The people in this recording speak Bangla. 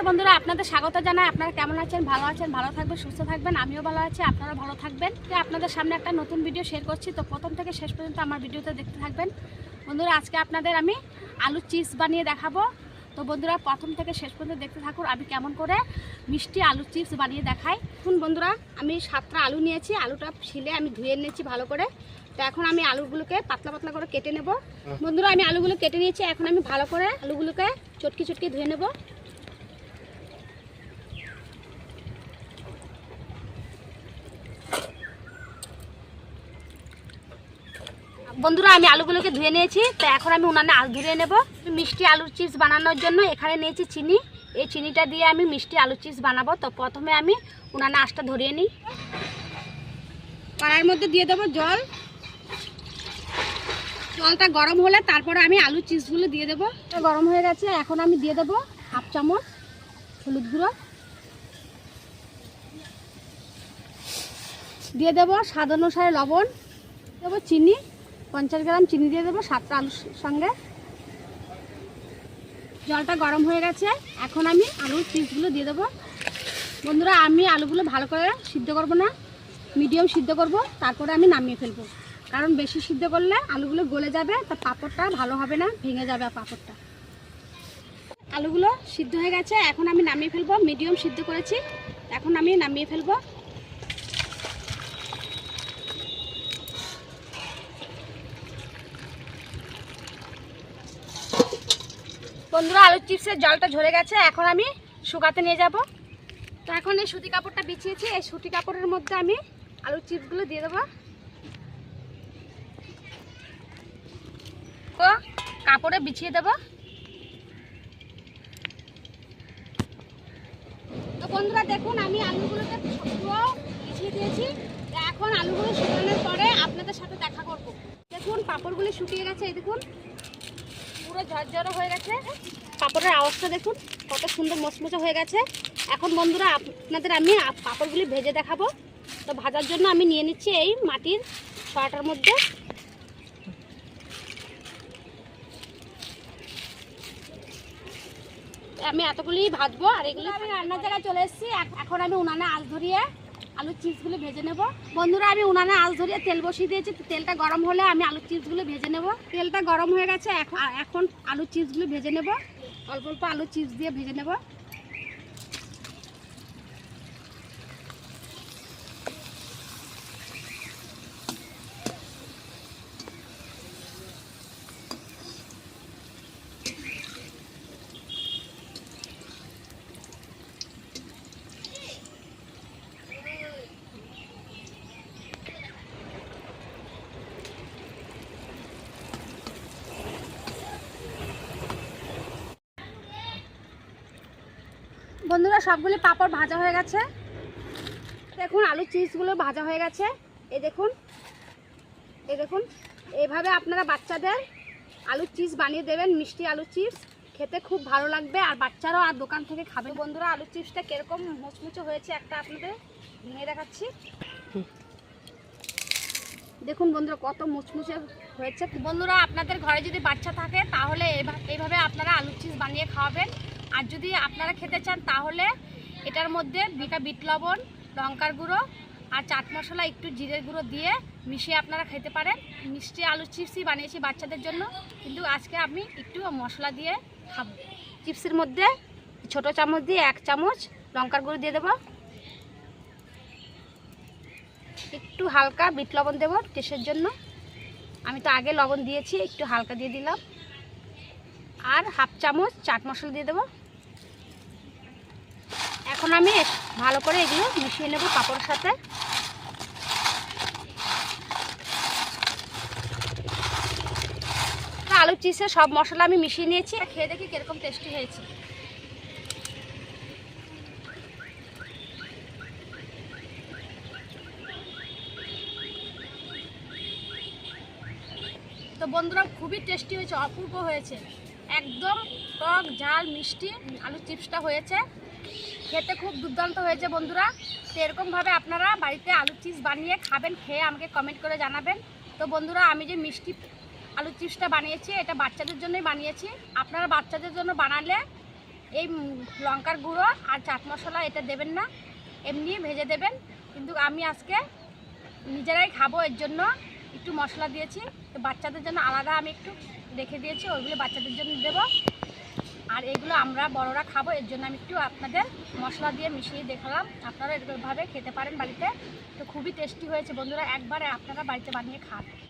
নমস্কার বন্ধুরা আপনাদের স্বাগত জানাই। আপনারা কেমন আছেন? ভালো আছেন? ভালো থাকবেন? সুস্থ থাকবেন? আমিও ভালো আছি আপনারা ভালো থাকবেন। তো আপনাদের সামনে একটা নতুন ভিডিও শেয়ার করছি। তো প্রথম থেকে শেষ পর্যন্ত আমার ভিডিওতে দেখতে থাকবেন। বন্ধুরা আজকে আপনাদের আমি আলু চিপস বানিয়ে দেখাবো। তো বন্ধুরা প্রথম থেকে শেষ পর্যন্ত দেখতে থাকুন আমি কেমন করে মিষ্টি আলু চিপস বানিয়ে দেখাই। এখন বন্ধুরা আমি সাতটা আলু নিয়েছি। আলুটা ছিলে আমি ধুয়ে নিয়েছি ভালো করে। তো এখন আমি আলুগুলোকে পাতলা পাতলা করে কেটে নেব। বন্ধুরা আমি আলুগুলো কেটে নিয়েছি। এখন আমি ভালো করে আলুগুলোকে চটকি চটকি ধুয়ে নেব। বন্ধুরা, আমি আলুগুলোকে ধুয়ে নিয়েছি। তো এখন আমি উনানে আলু ধুয়ে নেব। মিষ্টি আলুর চিপস বানানোর জন্য এখানে নিয়েছি চিনি। এই চিনিটা দিয়ে আমি মিষ্টি আলুর চিপস বানাবো। তো প্রথমে আমি উনানে আঁশটা ধরিয়ে নিই। কড়াইয়ের মধ্যে দিয়ে দেবো জল। জলটা গরম হলে তারপরে আমি আলু চিপসগুলো দিয়ে দেবো। গরম হয়ে গেছে, এখন আমি দিয়ে দেবো হাফ চামচ হলুদ গুঁড়ো। দিয়ে দেবো স্বাদ অনুসারে লবণ। দেবো চিনি। পঞ্চাশ গ্রাম চিনি দিয়ে দেবো সাতটা আলুর সঙ্গে। জলটা গরম হয়ে গেছে। এখন আমি আলুর পিসগুলো দিয়ে দেবো। বন্ধুরা, আমি আলুগুলো ভালো করে সিদ্ধ করব না, মিডিয়াম সিদ্ধ করব, তারপরে আমি নামিয়ে ফেলব। কারণ বেশি সিদ্ধ করলে আলুগুলো গলে যাবে, তা পাঁপড়টা ভালো হবে না, ভেঙে যাবে পাঁপড়টা। আলুগুলো সিদ্ধ হয়ে গেছে, এখন আমি নামিয়ে ফেলব, মিডিয়াম সিদ্ধ করেছি, এখন আমি নামিয়ে ফেলব। বন্ধুরা, আলুর চিপসের জলটা ঝরে গেছে, এখন আমি শুকাতে নিয়ে যাব। তো এখন এই সুতি কাপড়টা বিছিয়েছি, এই সুতি কাপড়ের মধ্যে আমি আলুর চিপসগুলো দিয়ে দেবো। কাপড়ে বিছিয়ে দেব। তো বন্ধুরা, দেখুন, আমি আলুগুলোকে পুরো বিছিয়ে দিয়েছি। এখন আলুগুলো শুকানোর পরে আপনাদের সাথে দেখা করব। দেখুন, পাপড়গুলি শুকিয়ে গেছে, এই দেখুন। ঝরঝরে হয়ে গেছে। পাপড়ের আওয়াজটা দেখুন, কত সুন্দর মচমচে হয়ে গেছে। এখন বন্ধুরা, আপনাদের আমি পাপড়গুলি ভেজে দেখাবো। তো ভাজার জন্য আমি নিয়ে নিচ্ছি এই মাটির ছড়াটার মধ্যে। আমি এতগুলি ভাজবো, আর এগুলো আমি রান্নার জায়গায় চলে এসেছি। এখ- এখন আমি উনানে আল ধরিয়ে আলুর চিপসগুলো ভেজে নেব। বন্ধুরা, আমি উনানে আল ধরিয়ে তেল বসিয়ে দিয়েছি। তেলটা গরম হলে আমি আলুর চিপসগুলো ভেজে নেব। তেলটা গরম হয়ে গেছে, এখন এখন আলুর চিপসগুলো ভেজে নেব। অল্প অল্প আলুর চিপস দিয়ে ভেজে নেব। বন্ধুরা, সবগুলি পাপড় ভাজা হয়ে গেছে। দেখুন আলু চিপসগুলো ভাজা হয়ে গেছে। এ দেখুন এ দেখুন, এভাবে আপনারা বাচ্চাদের আলুর চিপস বানিয়ে দেবেন, মিষ্টি আলু চিপস। খেতে খুব ভালো লাগবে, আর বাচ্চারাও আর দোকান থেকে খাবে। বন্ধুরা আলু চিপসটা কীরকম মুচমুচে হয়েছে একটা আপনাদের ভেঙে দেখাচ্ছি। দেখুন বন্ধুরা, কত মুচমুচে হয়েছে। বন্ধুরা, আপনাদের ঘরে যদি বাচ্চা থাকে, তাহলে এভা- এইভাবে আপনারা আলুর চিপস বানিয়ে খাওয়াবেন। আর যদি আপনারা খেতে চান, তাহলে এটার মধ্যে বিটা বিট লবণ, লঙ্কার গুঁড়ো আর চাট মশলা, একটু জিরের গুঁড়ো দিয়ে মিশিয়ে আপনারা খেতে পারেন। মিষ্টি আলু চিপসই বানিয়েছি বাচ্চাদের জন্য, কিন্তু আজকে আমি একটু মশলা দিয়ে খাব। চিপসের মধ্যে ছোট চামচ দিয়ে এক চামচ লঙ্কার গুঁড়ো দিয়ে দেবো। একটু হালকা বিট লবণ দেবো টেস্টের জন্য। আমি তো আগে লবণ দিয়েছি, একটু হালকা দিয়ে দিলাম। আর হাফ চামচ চাট মশলা দিয়ে দেবো। এখন আমি ভালো করে এগুলো মিশিয়ে নেব কাপড়ের সাথে। আলু চিপসে সব মশলা আমি মিশিয়ে নিয়েছি খেয়ে দেখি কীরকম টেস্টি হয়েছে। তো বন্ধুরা, খুবই টেস্টি হয়েছে, অপূর্ব হয়েছে। একদম টক, ঝাল, মিষ্টি আলু চিপসটা হয়েছে। খেতে খুব দুর্দান্ত হয়েছে বন্ধুরা। তো এরকমভাবে আপনারা বাড়িতে আলু চিপস বানিয়ে খাবেন, খেয়ে আমাকে কমেন্ট করে জানাবেন। তো বন্ধুরা, আমি যে মিষ্টি আলু চিপসটা বানিয়েছি, এটা বাচ্চাদের জন্যই বানিয়েছি। আপনারা বাচ্চাদের জন্য বানালে এই লঙ্কার গুঁড়ো আর চাট মশলা এটা দেবেন না, এমনি ভেজে দেবেন। কিন্তু আমি আজকে নিজেরাই খাব, এর জন্য একটু মশলা দিয়েছি। তো বাচ্চাদের জন্য আলাদা আমি একটু রেখে দিয়েছি, ওইগুলো বাচ্চাদের জন্য দেবো। আর এগুলো আমরা বড়রা খাব, এর জন্য আমি একটু আপনাদের মশলা দিয়ে মিশিয়ে দেখালাম। আপনারা এরকমভাবে খেতে পারেন বাড়িতে। তো খুবই টেস্টি হয়েছে বন্ধুরা, একবারে আপনারা বাড়িতে বানিয়ে খান।